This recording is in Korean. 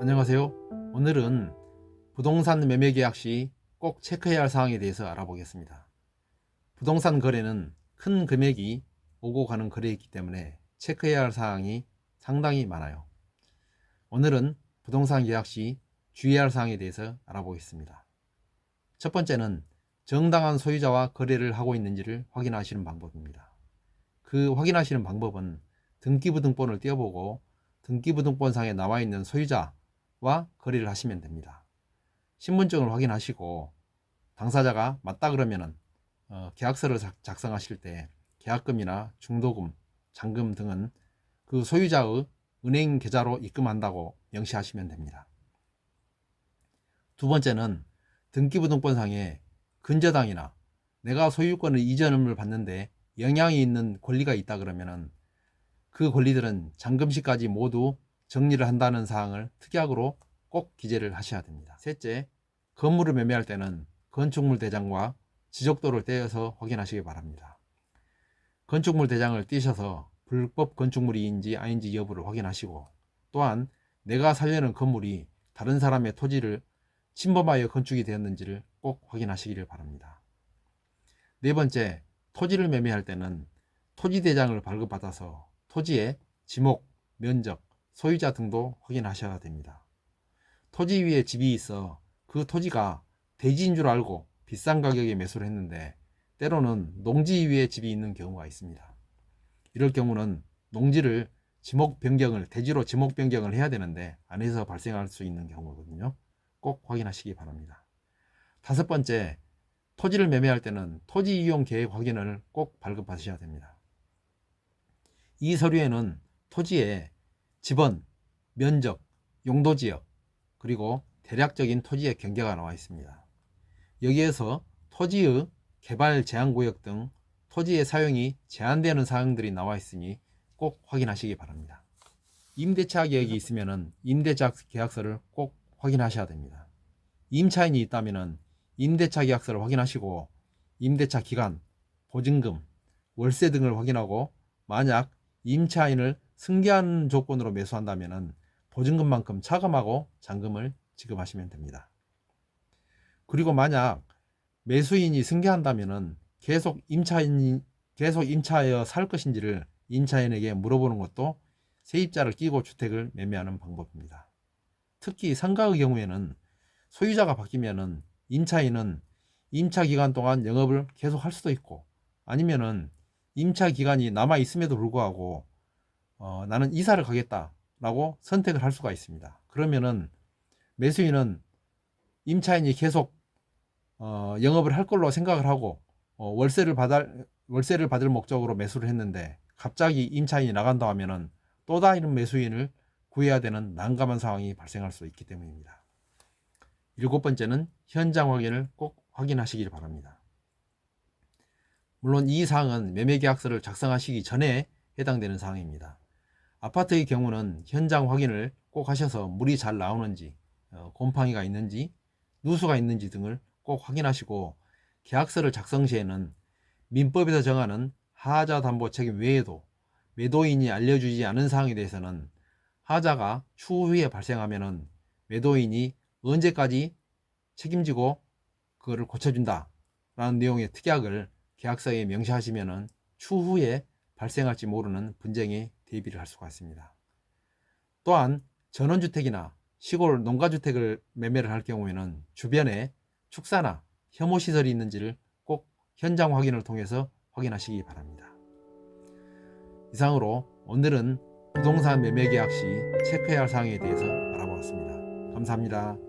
안녕하세요. 오늘은 부동산 매매 계약 시 꼭 체크해야 할 사항에 대해서 알아보겠습니다. 부동산 거래는 큰 금액이 오고 가는 거래이기 때문에 체크해야 할 사항이 상당히 많아요. 오늘은 부동산 계약 시 주의해야 할 사항에 대해서 알아보겠습니다. 첫 번째는 정당한 소유자와 거래를 하고 있는지를 확인하시는 방법입니다. 그 확인하시는 방법은 등기부등본을 띄워보고 등기부등본상에 나와 있는 소유자 와 거래를 하시면 됩니다. 신분증을 확인하시고 당사자가 맞다 그러면은 어, 계약서를 작- 작성하실 때 계약금이나 중도금, 잔금 등은 그 소유자의 은행 계좌로 입금한다고 명시하시면 됩니다. 두 번째는 등기부등본상에 근저당이나 내가 소유권의 이전을 받는데 영향이 있는 권리가 있다 그러면은 그 권리들은 잔금시까지 모두 정리를 한다는 사항을 특약으로 꼭 기재를 하셔야 됩니다. 셋째, 건물을 매매할 때는 건축물 대장과 지적도를 떼어서 확인하시기 바랍니다. 건축물 대장을 띄셔서 불법 건축물인지 아닌지 여부를 확인하시고 또한 내가 살려는 건물이 다른 사람의 토지를 침범하여 건축이 되었는지를 꼭 확인하시기를 바랍니다. 네 번째, 토지를 매매할 때는 토지 대장을 발급받아서 토지의 지목, 면적, 소유자 등도 확인하셔야 됩니다. 토지 위에 집이 있어 그 토지가 대지인 줄 알고 비싼 가격에 매수를 했는데 때로는 농지 위에 집이 있는 경우가 있습니다. 이럴 경우는 농지를 지목 변경을 대지로 지목 변경을 해야 되는데 안 해서 발생할 수 있는 경우거든요. 꼭 확인하시기 바랍니다. 다섯 번째, 토지를 매매할 때는 토지 이용 계획 확인을 꼭 발급하셔야 됩니다. 이 서류에는 토지의 지번, 면적, 용도 지역, 그리고 대략적인 토지의 경계가 나와 있습니다. 여기에서 토지의 개발 제한 구역 등 토지의 사용이 제한되는 사항들이 나와 있으니 꼭 확인하시기 바랍니다. 임대차 계약이 있으면 임대차 계약서를 꼭 확인하셔야 됩니다. 임차인이 있다면 임대차 계약서를 확인하시고 임대차 기간, 보증금, 월세 등을 확인하고 만약 임차인을 승계하는 조건으로 매수한다면 보증금만큼 차감하고 잔금을 지급하시면 됩니다. 그리고 만약 매수인이 승계한다면 계속 임차인이 계속 임차하여 살 것인지를 임차인에게 물어보는 것도 세입자를 끼고 주택을 매매하는 방법입니다. 특히 상가의 경우에는 소유자가 바뀌면은 임차인은 임차 기간 동안 영업을 계속 할 수도 있고 아니면은 임차 기간이 남아 있음에도 불구하고 어, 나는 이사를 가겠다라고 선택을 할 수가 있습니다. 그러면은 매수인은 임차인이 계속 어, 영업을 할 걸로 생각을 하고 어, 월세를 받을 월세를 받을 목적으로 매수를 했는데 갑자기 임차인이 나간다 하면은 또 다른 매수인을 구해야 되는 난감한 상황이 발생할 수 있기 때문입니다. 일곱 번째는 현장 확인을 꼭 확인하시길 바랍니다. 물론 이 사항은 매매 계약서를 작성하시기 전에 해당되는 사항입니다. 아파트의 경우는 현장 확인을 꼭 하셔서 물이 잘 나오는지, 어, 곰팡이가 있는지, 누수가 있는지 등을 꼭 확인하시고 계약서를 작성 시에는 민법에서 정하는 하자 담보 책임 외에도 매도인이 알려주지 않은 사항에 대해서는 하자가 추후에 발생하면은 매도인이 언제까지 책임지고 그거를 고쳐준다 라는 내용의 특약을 계약서에 명시하시면은 추후에 발생할지 모르는 분쟁에 대비를 할 수가 있습니다. 또한 전원주택이나 시골 농가주택을 매매를 할 경우에는 주변에 축사나 혐오시설이 있는지를 꼭 현장 확인을 통해서 확인하시기 바랍니다. 이상으로 오늘은 부동산 매매 계약 시 체크해야 할 사항에 대해서 알아보았습니다. 감사합니다.